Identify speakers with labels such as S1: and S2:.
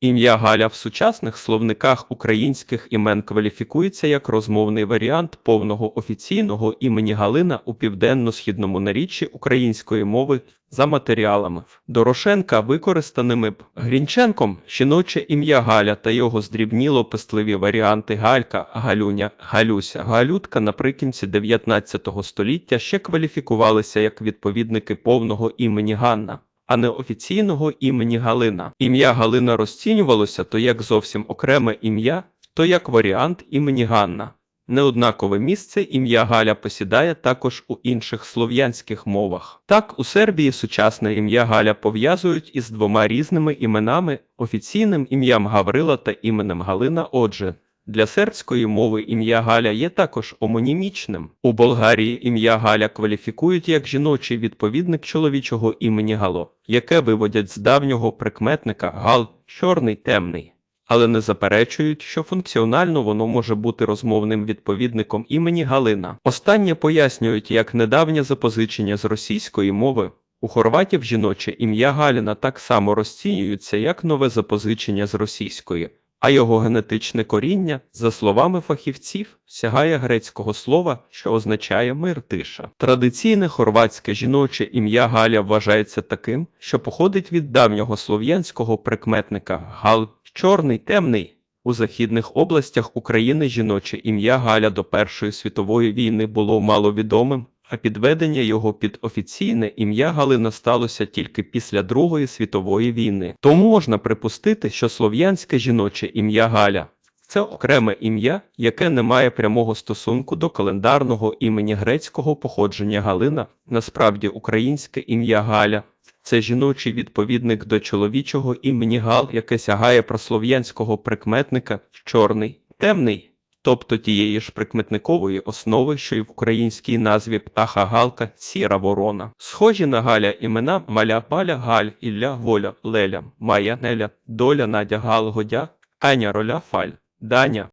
S1: Ім'я Галя в сучасних словниках українських імен кваліфікується як розмовний варіант повного офіційного імені Галина у південно-східному наріччі української мови за матеріалами. Дорошенка використаними б Грінченком жіноче ім'я Галя та його здрібніло пестливі варіанти Галька, Галюня, Галюся, Галютка наприкінці 19 століття ще кваліфікувалися як відповідники повного імені Ганна а не офіційного імені Галина. Ім'я Галина розцінювалося то як зовсім окреме ім'я, то як варіант імені Ганна. Неоднакове місце ім'я Галя посідає також у інших слов'янських мовах. Так, у Сербії сучасне ім'я Галя пов'язують із двома різними іменами офіційним ім'ям Гаврила та іменем Галина. Отже, для сербської мови ім'я Галя є також омонімічним. У Болгарії ім'я Галя кваліфікують як жіночий відповідник чоловічого імені Гало, яке виводять з давнього прикметника Гал чорний темний. Але не заперечують, що функціонально воно може бути розмовним відповідником імені Галина. Останнє пояснюють як недавнє запозичення з російської мови. У хорватів жіноче ім'я Галіна так само розцінюється як нове запозичення з російської а його генетичне коріння, за словами фахівців, сягає грецького слова, що означає мир тиша. Традиційне хорватське жіноче ім'я Галя вважається таким, що походить від давнього слов'янського прикметника Гал чорний темний. У західних областях України жіноче ім'я Галя до Першої світової війни було маловідомим, а підведення його під офіційне ім'я Галина сталося тільки після Другої світової війни. Тому можна припустити, що слов'янське жіноче ім'я Галя це окреме ім'я, яке не має прямого стосунку до календарного імені грецького походження Галина, насправді українське ім'я Галя. Це жіночий відповідник до чоловічого імені Гал, яке сягає прослов'янського прикметника чорний, темний тобто тієї ж прикметникової основи, що й в українській назві птаха Галка, сіра ворона. Схожі на Галя імена Маля Паля, Галь, Ілля, Воля, Леля, Майя, Неля, Доля, Надя, Гал, Годя, Аня, Роля, Фаль, Даня,